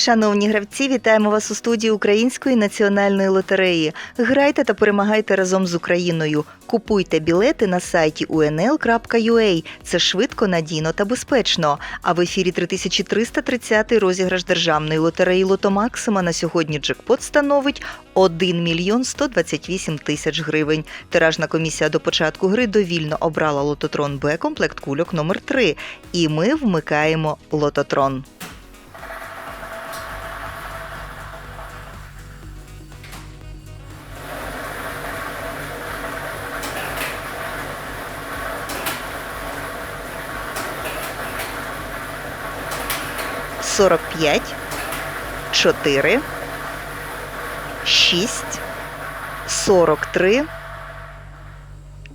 Шановні гравці, вітаємо вас у студії Української національної лотереї. Грайте та перемагайте разом з Україною. Купуйте білети на сайті unl.ua. Це швидко, надійно та безпечно. А в ефірі 3330 розіграш державної лотереї Лото Максима на сьогодні джекпот становить 1 мільйон 128 тисяч гривень. Тиражна комісія до початку гри довільно обрала лототрон Б комплект кульок номер 3 І ми вмикаємо лототрон. Сорок п'ять, чотири, шість, сорок три,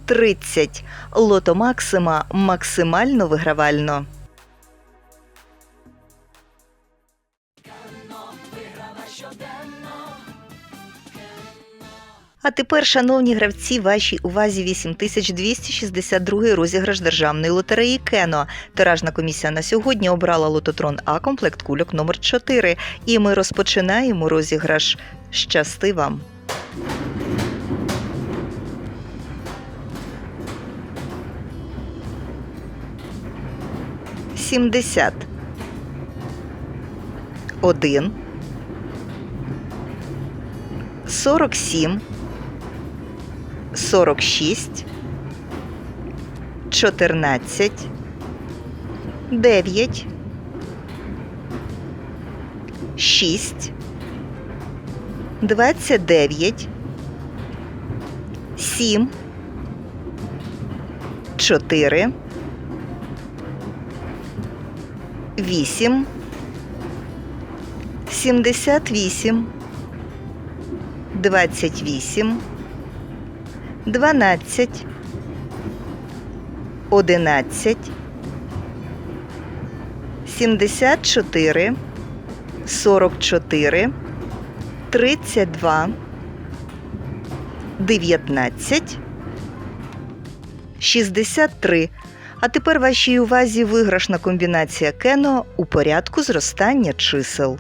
тридцять. Лото Максима максимально вигравально. А тепер, шановні гравці, вашій увазі 8262 розіграш державної лотереї Кено. Тиражна комісія на сьогодні обрала лототрон А комплект кульок номер 4 І ми розпочинаємо розіграш. Щасти вам! Сімдесят. Один. Сорок сім. 46, 14, 9, 6, 29, 7, 4, 8, 78, 28, 12, 11, 74, 44, 32, 19, 63. А тепер вашій увазі виграшна комбінація кено у порядку зростання чисел.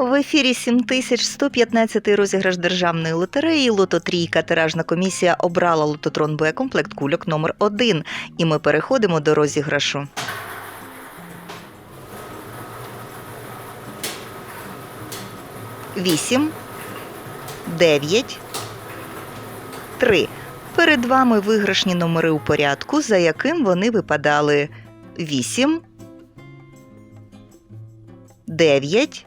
В ефірі 7115 розіграш державної лотереї Лото Трійка. Тиражна комісія обрала лототрон Б комплект кульок номер 1 І ми переходимо до розіграшу. Вісім, дев'ять, три. Перед вами виграшні номери у порядку, за яким вони випадали. Вісім, дев'ять,